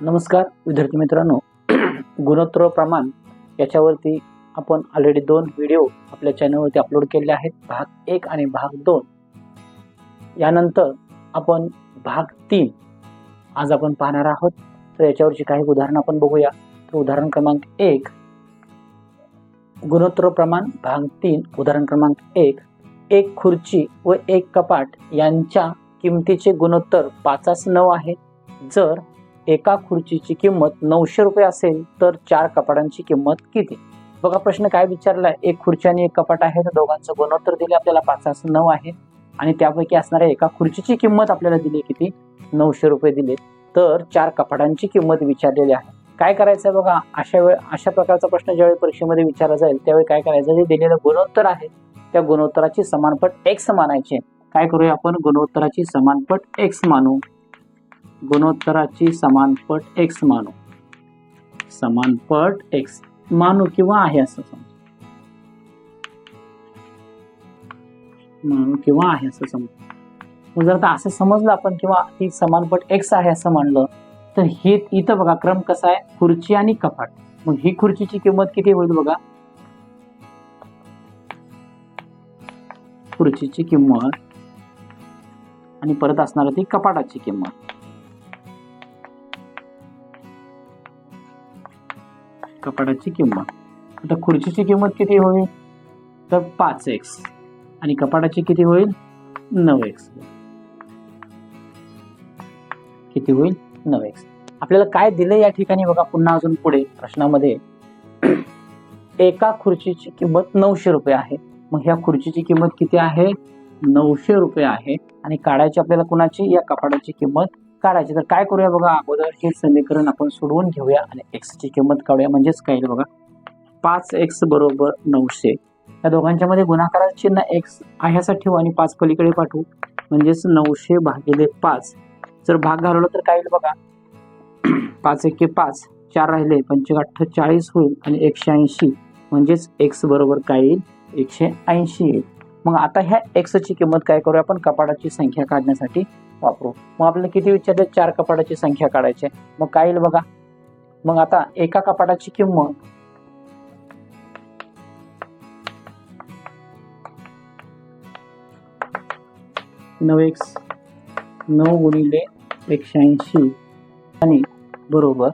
नमस्कार विद्यार्थी मित्रांनो. गुणोत्तर प्रमाण याच्यावरती आपण ऑलरेडी दोन व्हिडिओ आपल्या चॅनलवरती अपलोड केले आहेत. भाग एक आणि भाग दोन. यानंतर आपण भाग तीन आज आपण पाहणार आहोत. तर याच्यावरची काही उदाहरणं आपण बघूया. तर उदाहरण क्रमांक एक गुणोत्तर प्रमाण भाग तीन उदाहरण क्रमांक एक एक खुर्ची व एक कपाट यांच्या किमतीचे गुणोत्तर पाचास नऊ आहे. जर एका खुर्चीची किंमत नऊशे रुपये असेल तर चार कपाटांची किंमत किती? बघा प्रश्न काय विचारला? एक खुर्ची आणि एक कपाट आहे तर दोघांचं गुणोत्तर दिले आपल्याला पाच नऊ आहे. आणि त्यापैकी असणाऱ्या एका खुर्चीची किंमत आपल्याला दिली किती? नऊशे रुपये दिले. तर चार कपाटांची किंमत विचारलेली आहे. काय करायचं आहे बघा अशा वेळ अशा प्रकारचा प्रश्न ज्यावेळी परीक्षेमध्ये विचारला जाईल त्यावेळी काय करायचं? जे दिलेलं गुणोत्तर आहे. त्या गुणोत्तराची समानपट एक्स मानायचे काय करूया आपण? गुणोत्तराची समानपट एक्स मानू. गुणोत्तराची समानपट एक्स मानू. समानपट एक्स मानू किंवा आहे असं समजू. मानू किंवा आहे असं समजू. मग जर आता असं समजलं आपण किंवा ही समानपट एक्स आहे असं म्हणलं तर हे इथं बघा क्रम कसा आहे? खुर्ची आणि कपाट. मग ही खुर्चीची किंमत किती होईल बघा? खुर्चीची किंमत आणि परत असणार ती कपाटाची किंमत. कपाटाची किंमत. आता खुर्चीची किंमत किती होईल? तर पाच एक्स आणि कपाटाची किती होईल? नऊ एक्स किती होईल? नऊ एक्स आपल्याला काय दिलं या ठिकाणी बघा पुन्हा अजून पुढे प्रश्नामध्ये? एका खुर्चीची किंमत नऊशे रुपये आहे. मग ह्या खुर्चीची किंमत किती आहे? नऊशे रुपये आहे. आणि काढायची आपल्याला कुणाची? या कपाटाची किंमत काढायची. तर काय करूया बघा अगोदर हे समीकरण आपण सोडवून घेऊया आणि एक्सची ची किंमत काढूया. म्हणजेच काय बघा पाच एक्स बरोबर नऊशे. या दोघांच्या मध्ये गुणाकाराचं चिन्ह एक्स आहे ठेवू आणि पाच पलीकडे पाठवू. म्हणजेच नऊशे भागिले पाच. जर भाग घालवला तर काय येईल बघा पाच एके पाच चार राहिले पंचगाठ चाळीस होईल आणि एकशे ऐंशी. म्हणजेच एक्स बरोबर काय येईल? एकशे ऐंशी येईल. मग आता ह्या एक्सची किंमत काय करूया आपण? कपाटाची संख्या काढण्यासाठी. वापरू. मग आपल्याला किती विचारले? चार कपाटाची संख्या काढायची मग काय येईल बघा? मग आता एका कपाटाची किंमत नऊ एक नऊ गुणिले एकशे ऐंशी आणि बरोबर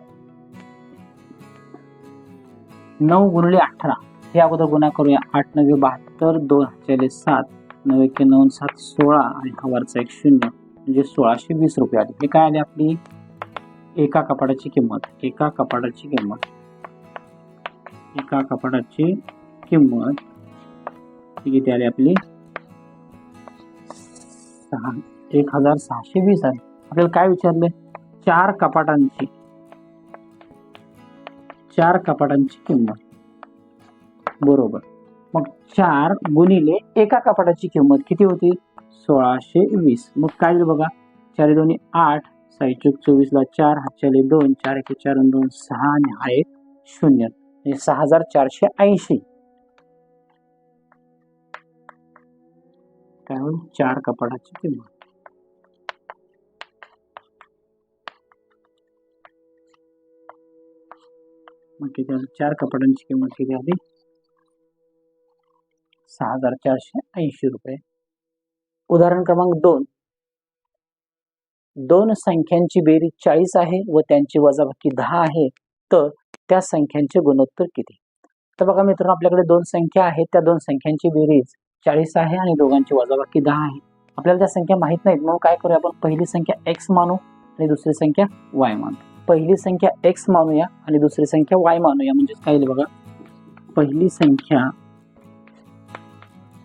नऊ गुणिले अठरा. हे अगोदर गुन्हा करूया. आठ नव्हे बहात्तर दोन हजार सात नऊ एके नऊ सात सोळा आणि हा वरचा एक शून्य. म्हणजे सोळाशे वीस रुपये आले. हे काय आले आपली? एका कपाटाची किंमत. एका कपाटाची किंमत. एका कपाटाची किंमत. किती आली आपली? सहा एक हजार सहाशे वीस आली. आपल्याला काय विचारले? चार कपाटांची. चार कपाटांची किंमत. बरोबर. मग चार गुणिले एका कपाटाची किंमत किती होती? सोळाशे वीस. मग काय बघा? चार दोन्ही आठ. साईचूक चोवीसला चार. हातच्याले दोन. चार एके चार दोन सहा आणि हा एक शून्य. म्हणजे सहा हज़ार चारशे ऐंशी. काय होईल? चार कपाटाची किंमत. मग किती आली? चार कपाटांची किंमत किती आली? सहा हज़ार चारशे ऐंशी रुपये. उदाहरण क्रमांक दोन. दोन संख्यांची बेरीज चाळीस आहे व त्यांची वजाबाकी दहा आहे तर त्या संख्यांचे गुणोत्तर किती? तर बघा मित्रांनो आपल्याकडे दोन संख्या आहेत. त्या दोन संख्यांची बेरीज चाळीस आहे आणि दोघांची वजाबाकी दहा आहे. आपल्याला त्या संख्या माहीत नाहीत. म्हणून काय करूया आपण? पहिली संख्या एक्स मानू आणि दुसरी संख्या वाय मानू. पहिली संख्या एक्स मानूया आणि दुसरी संख्या वाय मानूया. म्हणजे काय बघा? पहिली संख्या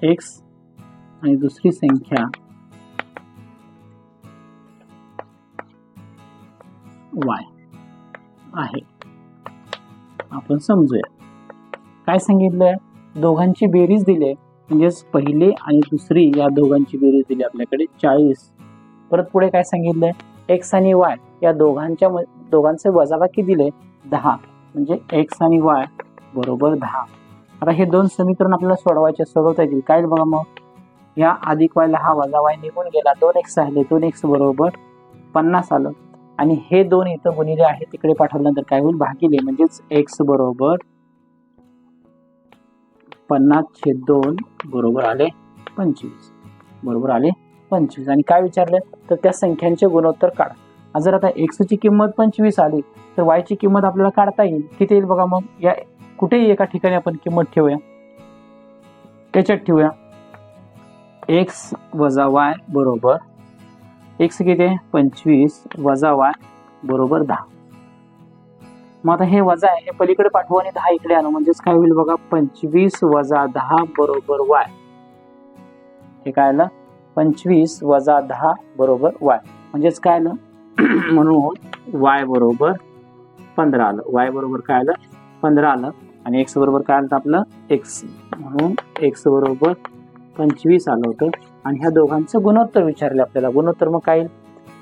एक्स आणि दुसरी संख्या वाय आहे. आपण समजूया. काय सांगितलंय? दोघांची बेरीज दिले म्हणजेच पहिले आणि दुसरी या दोघांची बेरीज दिली आपल्याकडे चाळीस. परत पुढे काय सांगितलंय? एक्स आणि वाय या दोघांच्या दोघांचे वजाबाकी दिले दहा. म्हणजे एक्स आणि वाय बरोबर दहा. आता हे दोन समीकरण आपल्याला सोडवायचे सोडवता येतील. काय बघा मग? या अधिक वायला हा वजा वाय निघून गेला. दोन एक्स राहिले दोन एक्स बरोबर पन्नास आलं. आणि हे दोन इथं गुणिले आहे तिकडे पाठवल्यानंतर काय होईल? भागिले म्हणजेच एक्स बरोबर पन्नास छेद दोन बरोबर आले पंचवीस. बरोबर आले पंचवीस. आणि काय विचारलं? तर त्या संख्यांचे गुणोत्तर काढा. जर आता एक्सची किंमत पंचवीस आली तर वायची किंमत आपल्याला काढता येईल. किती येईल बघा मग? या कुठेही एका ठिकाणी आपण किंमत ठेवूया. त्याच्यात ठेवूया. एक्स वजा वाय बरोबर एक्स किती आहे? पंचवीस वजा वाय बरोबर दहा. मग आता हे वजा आहे हे पलीकडे पाठवू आणि दहा इकडे आणू. म्हणजेच काय होईल बघा पंचवीस वजा दहा बरोबर वाय हे काय आलं? पंचवीस वजा दहा बरोबर वाय म्हणजेच काय आलं? म्हणून वाय बरोबर पंधरा आलं. वाय बरोबर काय आलं? पंधरा आलं. आणि एक्स बरोबर काय आलं आपलं? एक्स म्हणून एक्स बरोबर पंचवीस आलं होतं. आणि ह्या दोघांचं गुणोत्तर विचारले आपल्याला. गुणोत्तर मग काय येईल?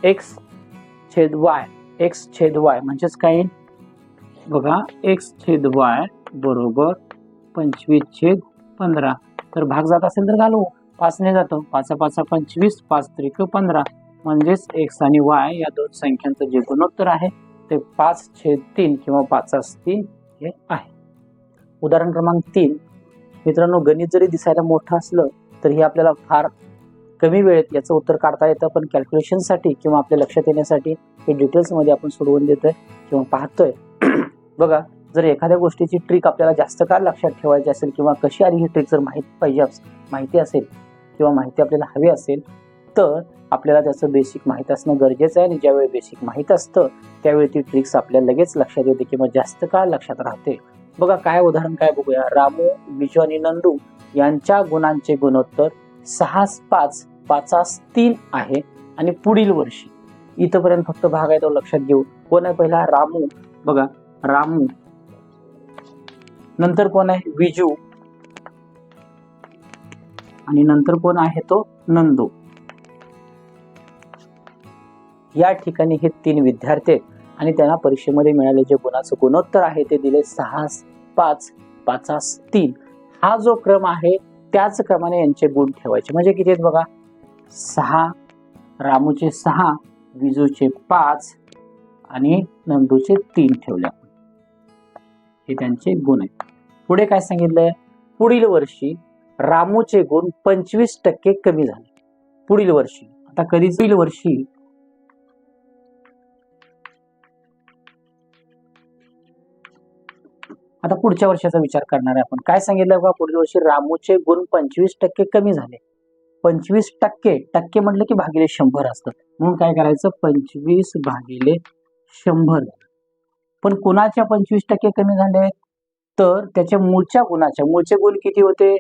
एक्स छेद वाय एक्स छेद वाय म्हणजेच काय येईल? बघा एक्स छेद वाय बरोबर पंचवीस छेद पंधरा. तर भाग जात असेल तर घालवू. पाचने जातो. पाचा पाचा पंचवीस पाच त्रिक पंधरा. म्हणजेच एक्स आणि वाय या दोन संख्यांचं जे गुणोत्तर आहे ते पाच छेद तीन किंवा पाचास तीन हे आहे. उदाहरण क्रमांक तीन. मित्रांनो गणित जरी दिसायला मोठं असलं तर हे आपल्याला फार कमी वेळेत याचं उत्तर काढता येतं. पण कॅल्क्युलेशनसाठी किंवा आपल्या लक्षात येण्यासाठी हे डिटेल्समध्ये आपण सोडवून देतोय किंवा पाहतोय. बघा जर एखाद्या गोष्टीची ट्रिक आपल्याला जास्त काळ लक्षात ठेवायची असेल किंवा कशी आली ही ट्रिक जर माहिती पाहिजे माहिती असेल किंवा माहिती आपल्याला हवी असेल तर आपल्याला त्याचं बेसिक माहीत असणं गरजेचं आहे. आणि ज्यावेळी बेसिक माहीत असतं त्यावेळी ती ट्रिक्स आपल्याला लगेच लक्षात येते किंवा जास्त काळ लक्षात राहते. बघा काय उदाहरण काय बघूया? रामू विजू आणि नंदू यांच्या गुणांचे गुणोत्तर सहा पाच पाचास तीन आहे आणि पुढील वर्षी. इथपर्यंत फक्त भाग आहे तो लक्षात घेऊ. कोण आहे पहिला? रामू. बघा रामू. नंतर कोण आहे? विजू. आणि नंतर कोण आहे तो? नंदू. या ठिकाणी हे तीन विद्यार्थी आहेत आणि त्यांना परीक्षेमध्ये मिळाले जे गुणाचं गुणोत्तर आहे ते दिले सहा पाच पाचास तीन. हा जो क्रम आहे त्याच क्रमाने यांचे गुण ठेवायचे. म्हणजे किती आहेत बघा? सहा रामूचे सहा विजूचे पाच आणि नंदूचे तीन ठेवले. आपण हे त्यांचे गुण आहेत. पुढे काय सांगितलंय? पुढील वर्षी रामूचे गुण पंचवीस टक्के कमी झाले. पुढील वर्षी. आता कधी पुढील वर्षी आता पुढच्या वर्षाचा विचार करणार आहे आपण. काय सांगितलं का पुढच्या वर्षी रामूचे गुण पंचवीस टक्के कमी झाले. पंचवीस टक्के टक्के म्हटलं की भागिले शंभर असतात. म्हणून काय करायचं? पंचवीस भागिले शंभर. पण कुणाच्या पंचवीस टक्के कमी झाले तर त्याच्या मूळच्या गुणाच्या मूळचे गुण किती होते?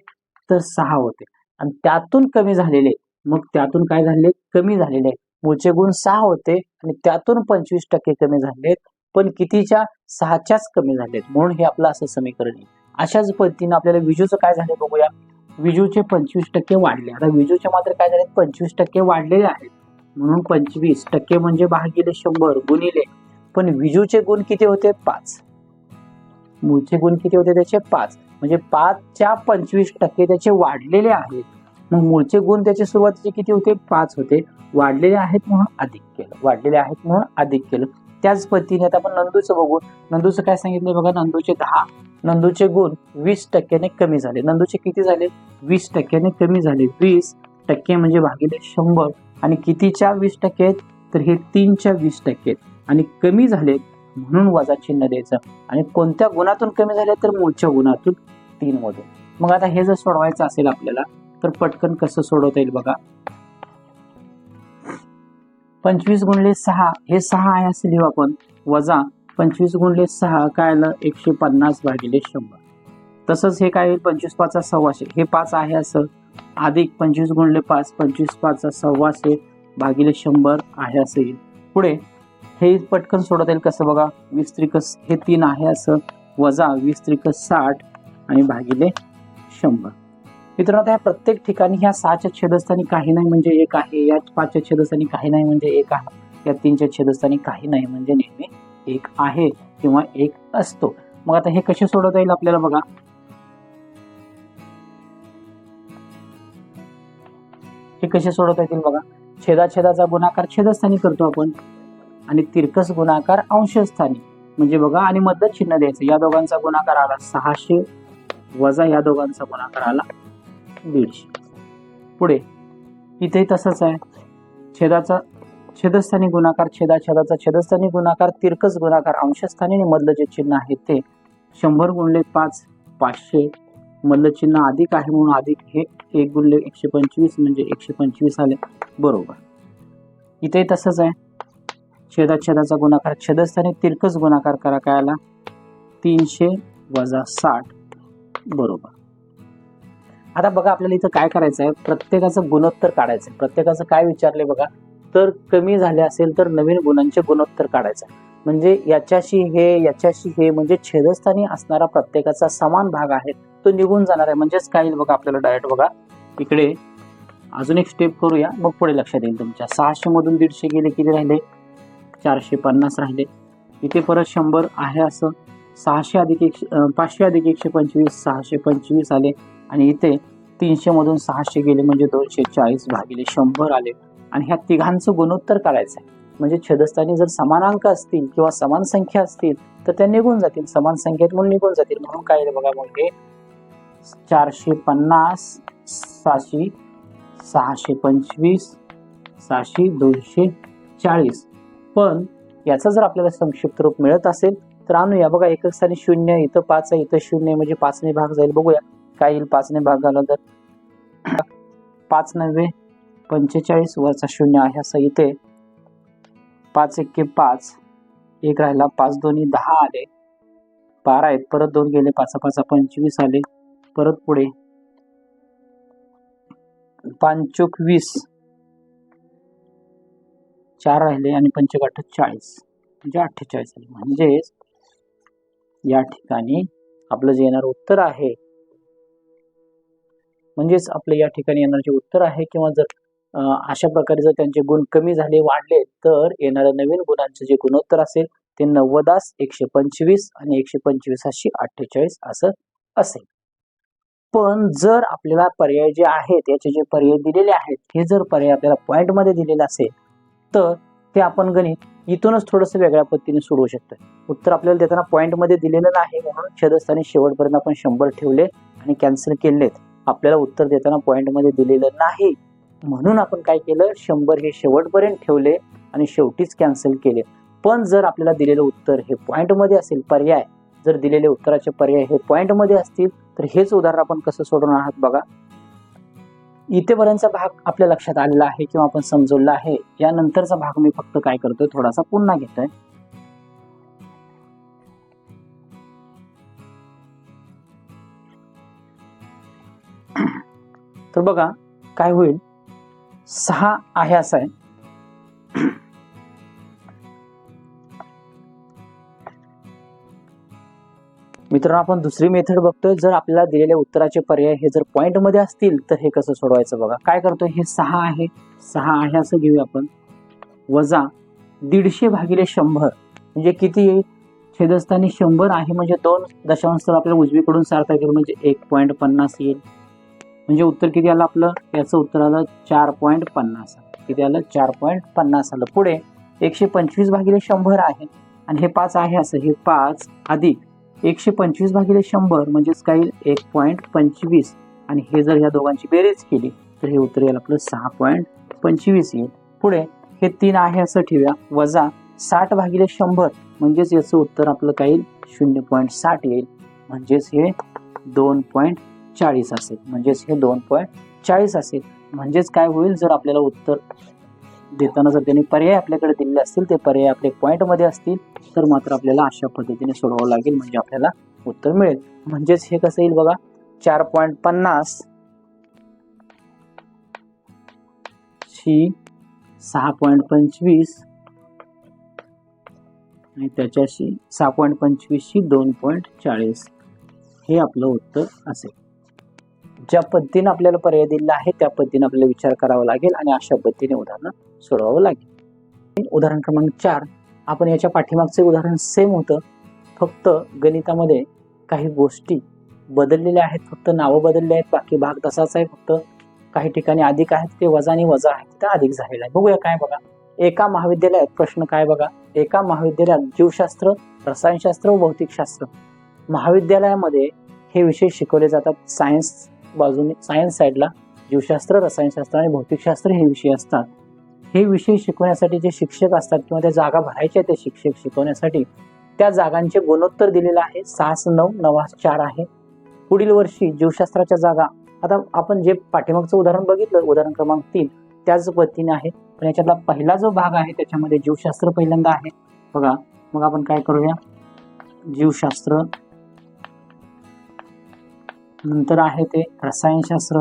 तर सहा होते. आणि त्यातून कमी झालेले मग त्यातून काय झाले? कमी झालेले. मूळचे गुण सहा होते आणि त्यातून पंचवीस टक्के कमी झालेत पण कितीच्या सहाच्याच कमी झालेत. म्हणून हे आपलं असं समीकरण आहे. अशाच पद्धतीने आपल्याला विजूचं काय झालं बघूया. विजूचे पंचवीस टक्के वाढले. आता विजूचे मात्र काय झाले पंचवीस टक्के वाढलेले आहेत. म्हणून पंचवीस टक्के म्हणजे भागिले शंभर गुणिले. पण विजूचे गुण किती होते? पाच. मूळचे गुण किती होते त्याचे? पाच. म्हणजे पाचच्या पंचवीस टक्के त्याचे वाढलेले आहेत. मग मूळचे गुण त्याचे सुरुवातीचे किती होते? पाच होते. वाढलेले आहेत म्हणून अधिक केलं. वाढलेले आहेत म्हणून अधिक केलं. त्याच पद्धतीने आता आपण नंदूचं बघू. नंदूचं काय सांगितलं बघा नंदूचे दहा नंदूचे गुण वीस टक्क्याने कमी झाले. नंदूचे किती झाले? वीस टक्क्याने कमी झाले. वीस टक्के म्हणजे भागिले शंभर. आणि कितीच्या वीस टक्के आहेत? तर हे तीनच्या वीस टक्के आहेत. आणि कमी झाले म्हणून वजा चिन्ह द्यायचं. आणि कोणत्या गुणातून कमी झाले तर मूळच्या गुणातून तीन मधून मग आता हे जर सोडवायचं असेल आपल्याला तर पटकन कसं सोडवता येईल बघा. पंचवीस गुणले सहा हे सहा आहे असं लिहू आपण. वजा पंचवीस गुणले सहा काय आलं? एकशे पन्नास भागिले शंभर. तसंच हे काय येईल पंचवीस पाचा सव्वाशे. हे पाच आहे असं. अधिक पंचवीस गुणले पाच पंचवीस पाचा सव्वाशे भागिले शंभर आहे असं येईल. पुढे हे पटकन सोडवता येईल कसं बघा? वीस त्रिक हे तीन आहे असं. वजा वीस त्रिक साठ आणि भागिले शंभर. मित्रांनो आता ह्या प्रत्येक ठिकाणी ह्या सहाच्या छेदस्थानी काही नाही म्हणजे एक आहे. या पाचच्या छेदस्थानी काही नाही म्हणजे एक आहे. या तीनच्या छेदस्थानी काही नाही म्हणजे नेहमी एक आहे किंवा एक असतो. मग आता हे कसे सोडवता येईल आपल्याला बघा. हे कसे सोडवता येतील बघा. छेदाछेदाचा गुणाकार छेदस्थानी करतो आपण. आणि तिरकस गुणाकार अंशस्थानी. म्हणजे बघा आणि मध्य चिन्ह द्यायचं. या दोघांचा गुणाकार आला सहाशे वजा या दोघांचा गुणाकार आला दीडशे पुढे. इथे तसंच आहे. छेदाचा छेदस्थानी गुणाकार छेदा छेदाचा छेदस्थानी गुणाकार तिरकस गुणाकार अंशस्थानी आणि मधलं जे चिन्ह आहे ते. शंभर गुणले पाच पाचशे. मधलं चिन्ह अधिक आहे म्हणून अधिक हे एक गुणले एकशे पंचवीस म्हणजे एकशे पंचवीस आले. बरोबर. इथे तसंच आहे. छेदा छेदाचा गुणाकार छेदस्थानी तिरकस गुणाकार करा काय आला? तीनशे वजा साठ. बरोबर. आता बघा आपल्याला इथं काय करायचं आहे प्रत्येकाचं गुणोत्तर काढायचं आहे प्रत्येकाचं काय विचारले बघा? तर कमी झाले असेल तर नवीन गुणांचे गुणोत्तर काढायचं आहे. म्हणजे याच्याशी हे याच्याशी हे म्हणजे छेदस्थानी असणारा प्रत्येकाचा समान भाग आहे तो निघून जाणार आहे. म्हणजेच काय येईल बघा आपल्याला डायरेक्ट बघा. इकडे अजून एक स्टेप करूया. मग पुढे लक्षात येईल तुमच्या. सहाशे मधून दीडशे गेले किती राहिले? चारशे पन्नास राहिले. इथे परत शंभर आहे असं. सहाशे अधिक एकशे पाचशे अधिक एकशे पंचवीस सहाशे पंचवीस आले. आणि इथे तीनशे मधून सहाशे गेले म्हणजे दोनशे चाळीस भागिले शंभर आले. आणि ह्या तिघांचं गुणोत्तर करायचं आहे म्हणजे छेदस्थानी जर समान अंक असतील किंवा समान संख्या असतील तर त्या निघून जातील. समान संख्येत म्हणून निघून जातील. म्हणून काय बघा मग हे? चारशे पन्नास सहाशे सहाशे पंचवीस सहाशे दोनशे चाळीस. पण याचं जर आपल्याला संक्षिप्त रूप मिळत असेल तर आणूया. बघा एकक स्थानी शून्य इथं पाच आहे. इथं शून्य म्हणजे पाचने भाग जाईल. बघूया. काय येईल पाचने भाग झाला तर पाच नव्हे पंचेचाळीस वरचा शून्य आहे असं इथे पाच एक्के पाच एक राहिला पाच दोन्ही दहा आले बारा आहेत परत दोन गेले पाच पाच पंचवीस आले परत पुढे. पांचोक वीस चार राहिले आणि पंचगाठ चाळीस म्हणजे अठ्ठेचाळीस आले. म्हणजेच या ठिकाणी आपलं जे येणार उत्तर आहे म्हणजेच आपले या ठिकाणी येणार जे उत्तर आहे किंवा जर अशा प्रकारे जर त्यांचे गुण कमी झाले वाढले तर येणाऱ्या नवीन गुणांचे जे गुणोत्तर असेल ते नव्वदास एकशे पंचवीस आणि एकशे पंचवीस अशी अठ्ठेचाळीस असं असेल. पण जर आपल्याला पर्याय जे आहेत याचे जे पर्याय दिलेले आहेत हे जर पर्याय आपल्याला पॉईंटमध्ये दिलेले असेल तर ते आपण गणित इथूनच थोडस वेगळ्या पद्धतीने सोडवू शकतो उत्तर आपल्याला देताना पॉईंटमध्ये दिलेलं नाही म्हणून छेदस्थानी शेवटपर्यंत आपण शंभर ठेवले आणि कॅन्सल केलेत. आपल्याला उत्तर देताना पॉईंटमध्ये दिलेलं नाही. म्हणून आपण काय केलं? शंभर हे शेवटपर्यंत ठेवले आणि शेवटीच कॅन्सल केले. पण जर आपल्याला दिलेलं उत्तर हे पॉईंटमध्ये असेल पर्याय. जर दिलेले उत्तराचे पर्याय हे पॉईंटमध्ये असतील तर हेच उदाहरण आपण कसं सोडवणार आहात बघा. इथेपर्यंतचा भाग आपल्या लक्षात आलेला आहे किंवा आपण समजवला आहे. यानंतरचा भाग मी फक्त काय करतोय? थोडासा पुन्हा घेतोय. तर बघा काय होईल? सहा आहे असं आहे. मित्रांनो आपण दुसरी मेथड बघतोय. जर आपल्याला दिलेल्या उत्तराचे पर्याय हे जर पॉइंटमध्ये असतील तर हे कसं सोडवायचं बघा? काय करतोय? हे सहा आहे. सहा आहे असं घेऊया आपण. वजा दीडशे भागिले शंभर. म्हणजे किती? येईल छेदस्थानी शंभर आहे. म्हणजे दोन दशांश तर आपल्याला उजवीकडून सारखा गेलं म्हणजे एक पॉईंट पन्नास येईल. म्हणजे उत्तर किती आलं आपलं? याचं उत्तर आलं चार पॉईंट पन्नास. किती आलं? चार पॉईंट पन्नास आलं. पुढे एकशे पंचवीस भागिले शंभर आहे. आणि हे पाच आहे असं. हे पाच अधिक एकशे पंचवीस भागिले शंभर म्हणजेच काय एक पॉईंट पंचवीस. आणि हे जर ह्या दोघांची बेरीज केली तर हे उत्तर येईल आपलं सहा पॉईंट पंचवीस येईल. पुढे हे तीन आहे असं ठेवूया. वजा साठ भागिले शंभर म्हणजेच याचं उत्तर आपलं काही शून्य पॉईंट साठ येईल. म्हणजेच हे दोन पॉईंट चाळीस असेल म्हणजेच हे दोन पॉईंट चाळीस असेल. म्हणजेच काय होईल? जर आपल्याला उत्तर देताना जर त्यांनी पर्याय आपल्याकडे दिलेले असतील ते पर्याय आपले पॉईंटमध्ये असतील तर मात्र आपल्याला अशा पद्धतीने सोडवावं लागेल म्हणजे आपल्याला उत्तर मिळेल. म्हणजेच हे कसं येईल बघा? चार पॉईंट पन्नास ही सहा पॉईंट पंचवीस आणि त्याच्याशी सहा पॉईंट पंचवीसशी दोन पॉईंट चाळीस हे आपलं उत्तर असेल. ज्या पद्धतीने आपल्याला पर्याय दिलेला आहे त्या पद्धतीने आपल्याला विचार करावा लागेल आणि अशा पद्धतीने उदाहरणं सोडवावं लागेल. उदाहरण क्रमांक चार आपण याच्या पाठीमागचे उदाहरण सेम होतं. फक्त गणितामध्ये काही गोष्टी बदललेल्या आहेत फक्त नावं बदलले आहेत बाकी भाग तसाच आहे फक्त काही ठिकाणी अधिक आहेत ते वजा आणि वजा आहेत ते अधिक झालेलं आहे. बघूया काय बघा. एका महाविद्यालयात प्रश्न काय बघा? एका महाविद्यालयात जीवशास्त्र रसायनशास्त्र व भौतिकशास्त्र. महाविद्यालयामध्ये हे विषय शिकवले जातात सायन्स बाजूने सायन्स साईडला जीवशास्त्र रसायनशास्त्र आणि भौतिकशास्त्र हे विषय असतात. हे विषय शिकवण्यासाठी जे शिक्षक असतात किंवा त्या जागा भरायच्या त्या शिक्षक शिकवण्यासाठी त्या जागांचे गुणोत्तर दिलेलं आहे. सहास नऊ नवास चार आहे. पुढील वर्षी जीवशास्त्राच्या जागा आता आपण जे पाठीमागचं उदाहरण बघितलं उदाहरण क्रमांक तीन त्याच पद्धतीने आहे. पण याच्यातला पहिला जो भाग आहे त्याच्यामध्ये जीवशास्त्र पहिल्यांदा आहे. बघा मग आपण काय करूया? जीवशास्त्र नंतर आहे ते रसायनशास्त्र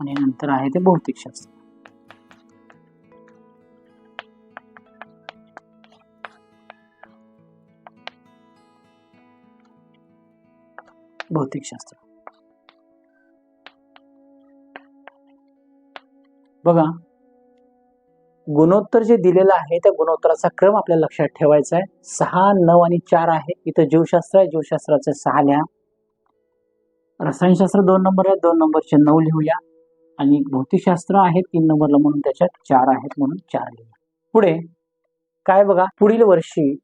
आणि नंतर आहे ते भौतिकशास्त्र भौतिकशास्त्र बघा गुणोत्तर जे दिलेलं आहे त्या गुणोत्तराचा क्रम आपल्याला लक्षात ठेवायचा आहे. सहा नऊ आणि चार आहे. इथं जीवशास्त्र आहे. जीवशास्त्राचे सहा लिहा. रसायनशास्त्र दोन नंबर आहे. दोन नंबरचे नऊ लिहूया. आणि भौतिकशास्त्र आहे तीन नंबरला म्हणून त्याच्यात चार आहेत म्हणून चार लिहूया. पुढे काय बघा? पुढील वर्षी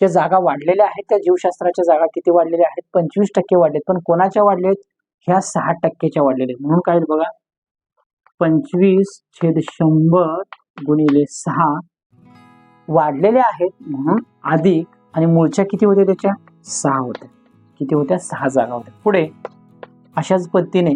ज्या जागा वाढलेल्या आहेत त्या जीवशास्त्राच्या जागा किती वाढलेल्या आहेत? पंचवीस टक्के वाढलेत. पण कोणाच्या वाढलेत? ह्या सहा टक्केच्या वाढलेल्या आहेत. म्हणून काय बघा? पंचवीस छेद शंभर गुणिले सहा वाढलेले आहेत म्हणून अधिक आणि मूळच्या किती होत्या त्याच्या? सहा होत्या. किती होत्या? सहा जागा होत्या. पुढे अशाच पद्धतीने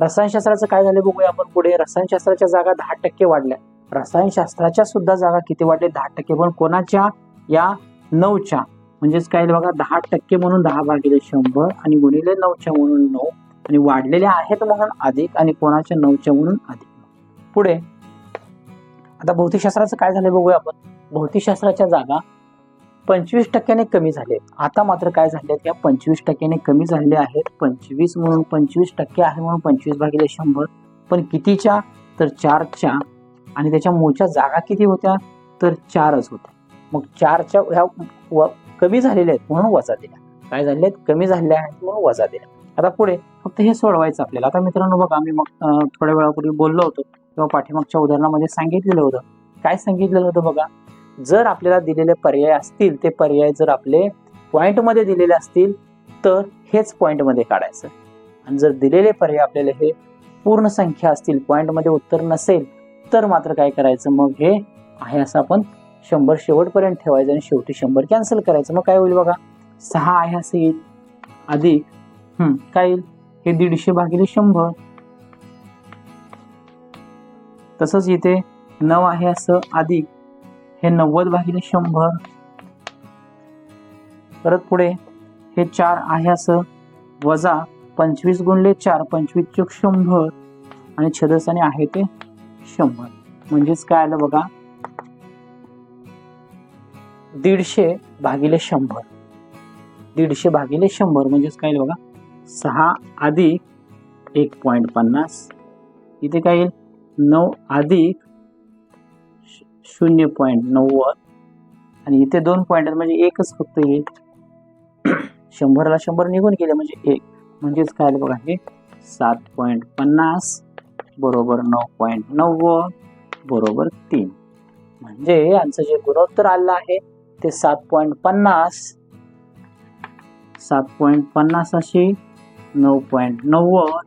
रसायनशास्त्राचं काय झालं बघूया आपण पुढे. रसायनशास्त्राच्या जागा दहा टक्के वाढल्या. रसायनशास्त्राच्या सुद्धा जागा किती वाढल्या? दहा टक्के. पण कोणाच्या? या नऊच्या. म्हणजेच काय बघा दहा टक्के म्हणून दहा भागिले शंभर आणि गुणिले नऊच्या म्हणून नऊ. आणि वाढलेल्या आहेत म्हणून अधिक आणि कोणाच्या नऊच्या म्हणून अधिक पुढे आता भौतिकशास्त्राचं काय झालं बघूया आपण. भौतिकशास्त्राच्या जागा पंचवीस टक्क्याने कमी झाले आता मात्र काय झाले त्या पंचवीस टक्क्याने कमी झालेल्या आहेत. पंचवीस म्हणून पंचवीस टक्के आहे म्हणून पंचवीस भागिले शंभर. पण कितीच्या? तर चारच्या. आणि त्याच्या मूळच्या जागा किती होत्या? तर चारच होत्या. मग चारच्या ह्या व कमी झालेल्या आहेत म्हणून वजा दिल्या. काय झाले आहेत? कमी झालेल्या आहेत म्हणून वजा दिल्या. आता पुढे फक्त हे सोडवायचं आपल्याला. आता मित्रांनो बघा आम्ही मग थोड्या वेळापूर्वी बोललो होतो. किंवा पाठीमागच्या उदाहरणामध्ये सांगितलेलं होतं. काय सांगितलेलं होतं बघा? जर आपल्याला दिलेले पर्याय असतील ते पर्याय जर आपले पॉईंटमध्ये दिलेले असतील तर हेच पॉईंटमध्ये काढायचं. आणि जर दिलेले पर्याय आपल्याला हे पूर्ण संख्या असतील पॉईंटमध्ये उत्तर नसेल तर मात्र काय करायचं? मग हे आहे असं आपण शंभर शेवटपर्यंत ठेवायचं आणि शेवटी शंभर कॅन्सल करायचं. मग काय होईल बघा? सहा आहे असं येईल. अधिक हम्म काय येईल? हे दीडशे भागिले शंभर. तसंच इथे नऊ आहे असं अधिक. हे नव्वद भागिले शंभर. परत पुढे हे चार आहे असं वजा पंचवीस गुणले चार पंचवीस चूक शंभर. आणि छदस्थानी आहे ते शंभर. म्हणजेच काय आलं बघा? दीडशे भागिले शंभर. दीडशे भागिले शंभर म्हणजेच काय बघा? सहा अधिक एक पॉईंट पन्नास. इथे काय येईल? नऊ अधिक शून्य पॉईंट नव्वद. आणि इथे दोन पॉईंट म्हणजे एकच फक्त येईल. शंभरला शंभर निघून गेले म्हणजे एक. म्हणजेच काय आलं बघा हे सात पॉईंट पन्नास बरोबर नऊ पॉईंट नव्वद बरोबर तीन. म्हणजे यांचं जे गुणोत्तर आलं आहे ते सात पॉईंट पन्नास. सात पॉईंट पन्नास अशी नऊ पॉईंट नव्वद.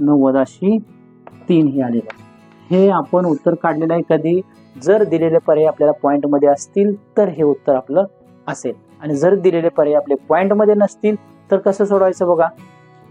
नव्वद अशी तीन हे आलेलं आहे. हे आपण उत्तर काढलेलं आहे. कधी जर दिलेले पर्याय आपल्याला पॉईंटमध्ये असतील तर हे उत्तर आपलं असेल. आणि जर दिलेले पर्याय आपले पॉईंटमध्ये नसतील तर कसं सोडवायचं बघा?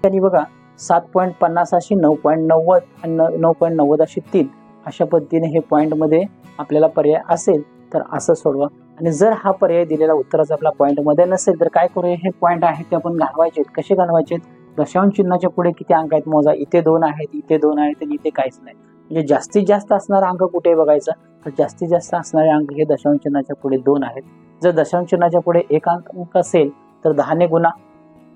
त्यांनी बघा सात पॉईंट पन्नास अशी नऊ पॉईंट नव्वद आणि नऊ पॉईंट नव्वद अशी तीन अशा पद्धतीने हे पॉईंटमध्ये आपल्याला पर्याय असेल तर असं सोडवा. आणि जर हा पर्याय दिलेला उत्तराचा आपला पॉईंटमध्ये नसेल तर काय करूया? हे पॉईंट आहेत ते आपण घालवायचे कसे घालवायचे दशांश चिन्हाच्या पुढे किती अंक आहेत मोजा? इथे दोन आहेत इथे दोन आहेत आणि इथे काहीच नाही. म्हणजे जास्तीत जास्त असणारा अंक कुठे बघायचा? तर जास्तीत जास्त असणारे अंक हे दशांश चिन्हाच्या पुढे दोन आहेत. जर दशांश चिन्हाच्या पुढे एक अंक असेल तर दहाने गुणा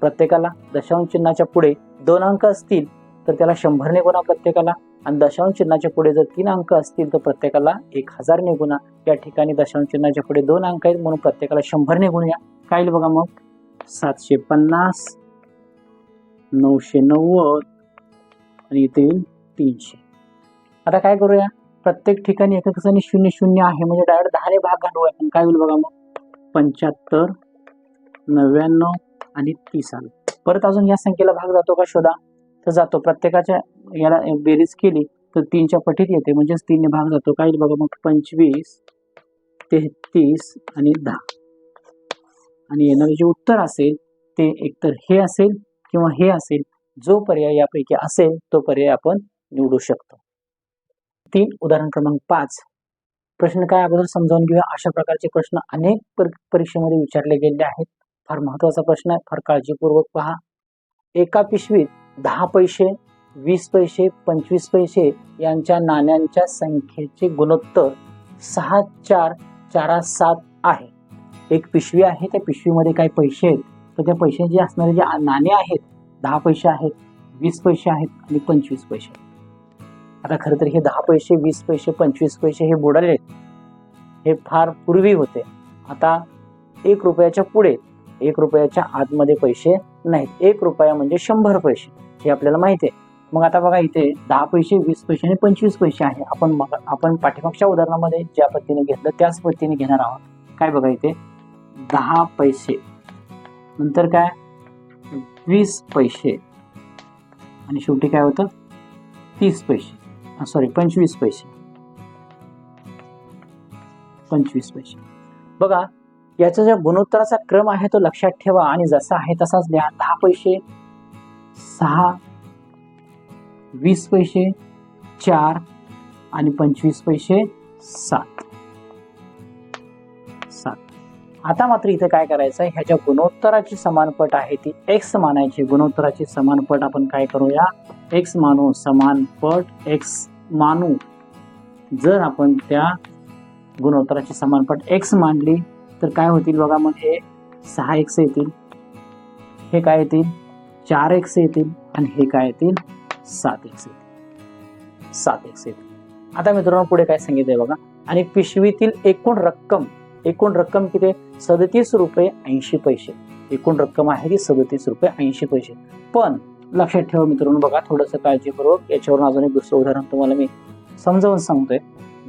प्रत्येकाला. दशांश चिन्हाच्या पुढे दोन अंक असतील तर त्याला शंभरने गुणा प्रत्येकाला. आणि दशांश चिन्हाच्या पुढे जर तीन अंक असतील तर प्रत्येकाला एक हजारने गुणा. या ठिकाणी दशांश चिन्हाच्या पुढे दोन अंक आहेत म्हणून प्रत्येकाला शंभरने गुणूया. काय बघा मग? सातशे पन्नास नऊशे नव्वद आणि इथे येईल तीनशे. आता काय करूया? प्रत्येक ठिकाणी एका आणि शून्य शून्य आहे. म्हणजे डायरेक्ट दहाने भाग घालूया आपण काय होईल बघा मग? पंच्याहत्तर नव्याण्णव आणि तीस आलं. परत अजून या संख्येला भाग जातो का शोधा? तर जातो. प्रत्येकाच्या याला बेरीज केली तर तीनच्या पटीत येते. म्हणजेच तीनने भाग जातो. काय येईल बघा मग? पंचवीस तेहतीस आणि दहा. आणि येणारं जे उत्तर असेल ते एकतर हे असेल किंवा हे असेल जो पर्याय यापैकी असेल तो पर्याय आपण निवडू शकतो. तीन उदाहरण क्रमांक पाच. प्रश्न काय अगोदर समजावून घेऊया. अशा प्रकारचे प्रश्न अनेक पर- परीक्षेमध्ये विचारले गेलेले आहेत. फार महत्त्वाचा प्रश्न आहे. फार काळजीपूर्वक पहा. एका पिशवीत दहा पैसे वीस पैसे पंचवीस पैसे यांच्या नाण्यांच्या संख्येचे गुणोत्तर सहा चार चारा सात आहे. एक पिशवी आहे. त्या पिशवीमध्ये काही पैसे आहेत. तर त्या पैशाचे असणारे जे नाणे आहेत दहा पैसे आहेत वीस पैसे आहेत आणि पंचवीस पैसे आता खरं तर हे दहा पैसे वीस पैसे पंचवीस पैसे हे बुडाले. आहेत हे फार पूर्वी होते. आता एक रुपयाच्या पुढे एक रुपयाच्या आतमध्ये पैसे नाहीत. एक रुपया म्हणजे शंभर पैसे हे आपल्याला माहिती आहे. मग आता बघा इथे दहा पैसे वीस पैसे आणि पंचवीस पैसे आहे. आपण मग आपण पाठीमागच्या उदाहरणामध्ये ज्या पद्धतीने घेतलं त्याच पद्धतीने घेणार आहोत. काय बघा इथे? दहा पैसे. नंतर काय? वीस पैसे. आणि शेवटी काय होतं? तीस पैसे. सॉरी पंचवीस पैसे. पंचवीस पैसे. बघा याचा जो गुणोत्तराचा क्रम आहे तो लक्षात ठेवा आणि जसा आहे तसाच द्या दहा पैसे सहा वीस पैसे चार आणि पंचवीस पैसे सात. सात. आता मात्र इथे काय करायचं आहे ह्याच्या गुणोत्तराची समानपट आहे ती एक्स मानायची. गुणोत्तराची समानपट आपण काय करूया? एक्स मानू समानपट एक्स मानू. जर आपण त्या गुणोत्तराची समानपट एक्स मांडली तर काय होतील बघा मग हे सहा एक्स येतील हे काय येतील? चार एक्स येतील आणि हे काय येतील? सात एक्स येतील. सात एक्स येतील. आता मित्रांनो पुढे काय सांगितलंय बघा. आणि पिशवीतील एकूण रक्कम एकूण रक्कम किती? सदतीस रुपये ऐंशी पैसे. एकूण रक्कम आहे ती सदतीस रुपये ऐंशी पैसे. पण लक्षात ठेवा मित्रांनो बघा थोडंसं काळजीपूर्वक. याच्यावरून अजून एक दुसरं उदाहरण तुम्हाला मी समजावून सांगतोय.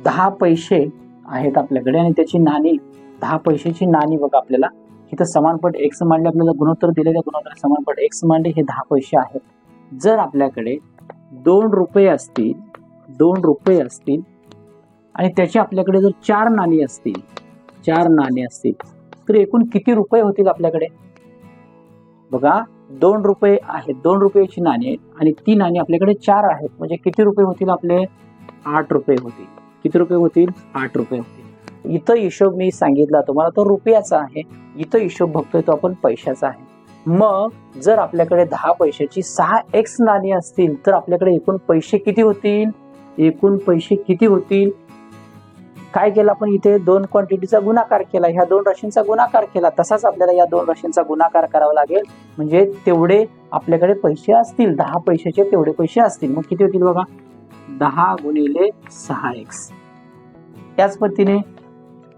दहा पैसे आहेत आपल्याकडे आणि त्याची नाणी दहा पैशाची नाणी बघा आपल्याला. इथं समानपट एक्स मांडले आपल्याला गुणोत्तर दिले त्या गुणोत्तर समानपट एक्स मांडले हे दहा पैसे आहेत. जर आपल्याकडे दोन रुपये असतील दोन रुपये असतील आणि त्याची आपल्याकडे जर चार नाणी असतील चार नाणी असतील तर एकूण किती रुपये होतील आपल्याकडे? बघा दोन रुपये आहेत. दोन रुपयाची नाणी आहेत आणि ती नाणी आपल्याकडे चार आहेत. म्हणजे किती रुपये होतील आपले? आठ रुपये होतील. किती रुपये होतील? आठ रुपये होतील. इथं हिशोब मी सांगितला. तुम्हाला तो रुपयाचा आहे. इथं हिशोब बघतोय तो आपण पैशाचा आहे. मग जर आपल्याकडे दहा पैशाची सहा एक्स नाणी असतील तर आपल्याकडे एकूण पैसे किती होतील? एकूण पैसे किती होतील? काय केलं आपण इथे? दोन क्वांटिटीचा गुणाकार केला. ह्या दोन राशींचा गुणाकार केला. तसाच आपल्याला या दोन राशींचा गुणाकार करावा लागेल. म्हणजे तेवढे आपल्याकडे पैसे असतील. दहा पैशाचे तेवढे पैसे असतील. मग किती होतील बघा? दहा गुणिले सहा एक्स त्याच पद्धतीने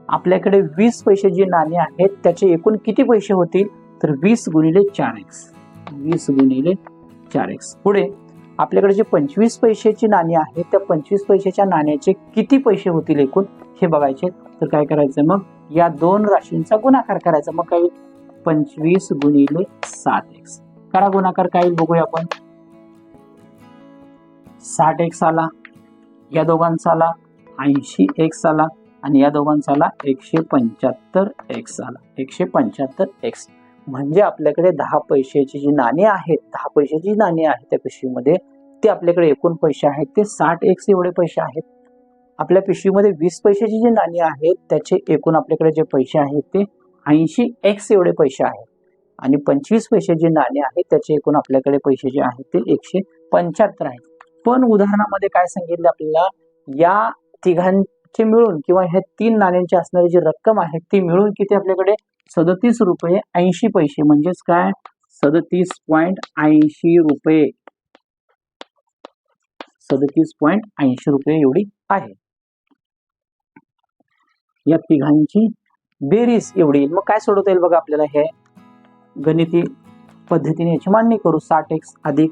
आपल्याकडे वीस पैसे जी नाणी आहेत त्याचे एकूण किती पैसे होतील? तर वीस गुणिले चार एक्स वीस गुणिले चार एक्स पुढे आपल्याकडे जे पंचवीस पैशाची नाणी आहेत त्या पंचवीस पैशाच्या नाण्याचे किती पैसे होतील एकूण? हे बघायचे तर काय करायचं मग? या दोन राशींचा गुणाकार करायचा. मग काय पंचवीस गुणिले सात एक्स करा गुणाकार. काय बघूया आपण. साठ एक्स आला. या दोघांचा आला. ऐंशी एक्स आला. आणि या दोघांचा आला एकशे पंच्याहत्तर एक्स आला. एकशे पंच्याहत्तर एक्स म्हणजे आपल्याकडे दहा पैशाची जी नाणी आहेत दहा पैशाची नाणी आहेत त्या पिशवीमध्ये ते आपल्याकडे एकूण पैसे आहेत ते साठ एक्स एवढे पैसे आहेत. आपल्या पिशवीमध्ये वीस पैशाची जी नाणी आहेत त्याचे एकूण आपल्याकडे जे पैसे आहेत ते ऐंशी एक्स एवढे पैसे आहेत. आणि पंचवीस पैसे जे नाणे आहेत त्याचे एकूण आपल्याकडे पैसे जे आहेत ते एकशे पंच्याहत्तर आहेत. पण उदाहरणामध्ये काय सांगितलं आपल्याला? या तिघांचे मिळून किंवा ह्या तीन नाण्यांची असणारी जी रक्कम आहे ती मिळून किती आपल्याकडे? सदतीस रुपये ऐंशी पैसे म्हणजेच काय? सदतीस पॉइंट ऐंशी रुपये. सदतीस पॉइंट ऐंशी रुपये एवढी आहे. या तिघांची बेरीज एवढी. मग काय सोडवता येईल बघा आपल्याला हे? गणिती पद्धतीने याची मांडणी करू. साठ एक्स अधिक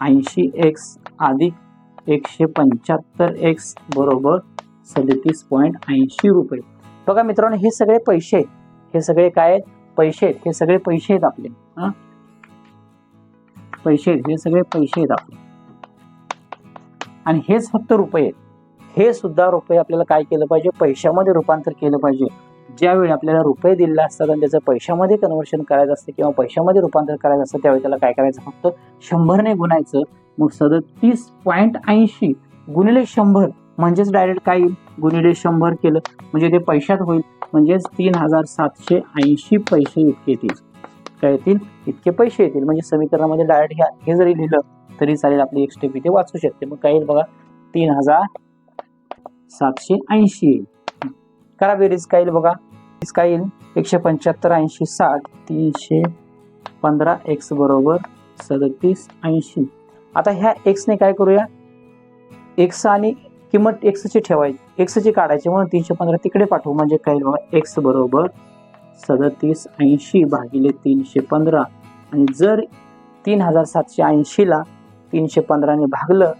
ऐंशी एक्स अधिक एकशे पंच्याहत्तर एक्स बरोबर सदतीस पॉईंट ऐंशी रुपये. बघा मित्रांनो हे सगळे पैसे हे सगळे काय आहेत? पैसे आहेत. हे सगळे पैसे आहेत आपले. हा? पैसे आहेत. हे सगळे पैसे आहेत आपले. आणि हेच फक्त रुपये आहेत. हे सुद्धा रुपये आपल्याला काय केलं पाहिजे? पैशामध्ये रूपांतर केलं पाहिजे. ज्यावेळी आपल्याला रुपये दिलेले असतात आणि त्याचं पैशामध्ये कन्व्हर्शन करायचं असतं किंवा पैशामध्ये रूपांतर करायचं असतं त्यावेळी त्याला काय करायचं? फक्त शंभरने गुणायचं. मग सदतीस पॉईंट ऐंशी गुणिले शंभर म्हणजेच डायरेक्ट काय येईल गुणिले शंभर केलं म्हणजे ते पैशात होईल. म्हणजेच तीन हजार सातशे ऐंशी पैसे इतके येतील. काय येतील? इतके पैसे येतील. म्हणजे समीकरणामध्ये डायरेक्ट हे जरी लिहिलं तरी चालेल आपली एक स्टेप इथे वाचू शकते. मग काय येईल बघा? तीन हजार सातशे ऐंशी येईल. करा बेरीज. काय येईल बघा? काय येईल? एकशे पंच्याहत्तर ऐंशी साठ तीनशे पंधरा एक्स बरोबर सदतीस ऐंशी. आता ह्या एक्सने काय करूया? एक्स आणि किंमत एक्सची ठेवायची एक्सची काढायची म्हणून तीनशे पंधरा तिकडे पाठवू. म्हणजे काय बघा एक्स बरोबर सदतीस ऐंशी भागिले तीनशे पंधरा. आणि जर तीन हजार सातशे ऐंशीला तीनशे पंधराने भागलं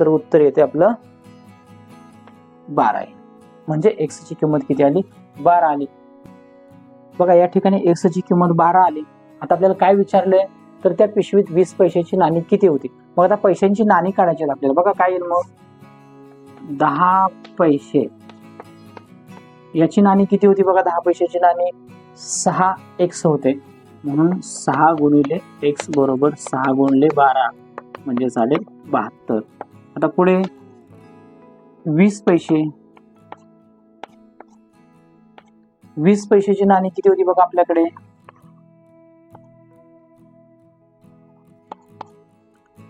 तर उत्तर येते आपलं बारा आहे. म्हणजे एक्सची किंमत किती आली? बारा आली. बघा या ठिकाणी एक्सची किंमत बारा आली. आता आपल्याला काय विचारलंय? तर त्या पिशवीत वीस पैशाची नाणी किती होती? मग आता पैशांची नाणी काढायची आपल्याला. बघा काय येईल मग? दहा पैसे. याची नाणी किती होती बघा? दहा पैशाची नाणी सहा एक्स होते. म्हणून सहा गुणिले एक्स बरोबर सहा गुणिले बारा म्हणजे झाले बहात्तर. आता पुढे वीस पैसे. वीस पैशाची नाणी किती होती बघा आपल्याकडे?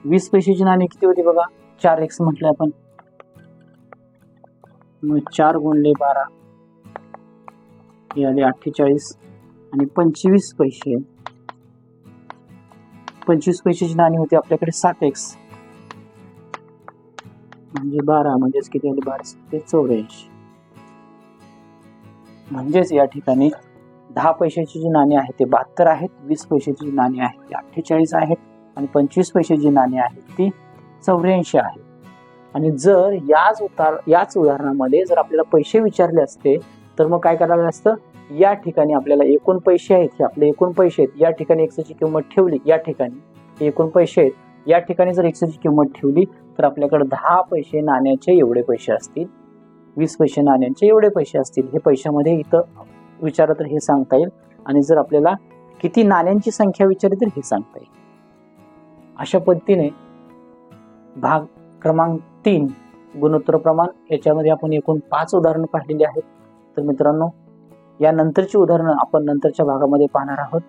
वीस पैशाची नाणी किती होती बघा? चार एक्स म्हटले आपण. मग चार गुणले बारा. हे आले अठ्ठेचाळीस आणि पंचवीस पैसे. पंचवीस पैशाची नाणी होती आपल्याकडे सात एक्स म्हणजे बारा म्हणजेच किती आले? बारा ते चौऱ्याऐंशी. म्हणजेच या ठिकाणी दहा पैशाची जी नाणी आहेत ते बहात्तर आहेत वीस पैशाची जी नाणी आहेत ती अठ्ठेचाळीस आहेत आणि पंचवीस पैशाची जी नाणी आहेत ती चौऱ्याऐंशी आहेत. आणि जर याच उतार याच उदाहरणामध्ये जर आपल्याला पैसे विचारले असते तर मग काय करायला असतं? या ठिकाणी आपल्याला एकूण पैसे आहेत हे आपले एकूण पैसे आहेत या ठिकाणी एक्सची किंमत ठेवली या ठिकाणी. एकूण पैसे आहेत या ठिकाणी जर एक्सची किंमत ठेवली तर आपल्याकडे दहा पैसे नाण्याचे एवढे पैसे असतील. वीस पैसे नाण्यांचे एवढे पैसे असतील. हे पैशामध्ये इथं विचारलं तर हे सांगता येईल. आणि जर आपल्याला किती नाण्यांची संख्या विचारली तर हे सांगता येईल. अशा पद्धतीने भाग क्रमांक तीन गुणोत्तर प्रमाण. याच्यामध्ये आपण एकूण पाच उदाहरणं पाहिलेली आहेत. तर मित्रांनो यानंतरची उदाहरणं आपण नंतरच्या भागामध्ये पाहणार आहोत.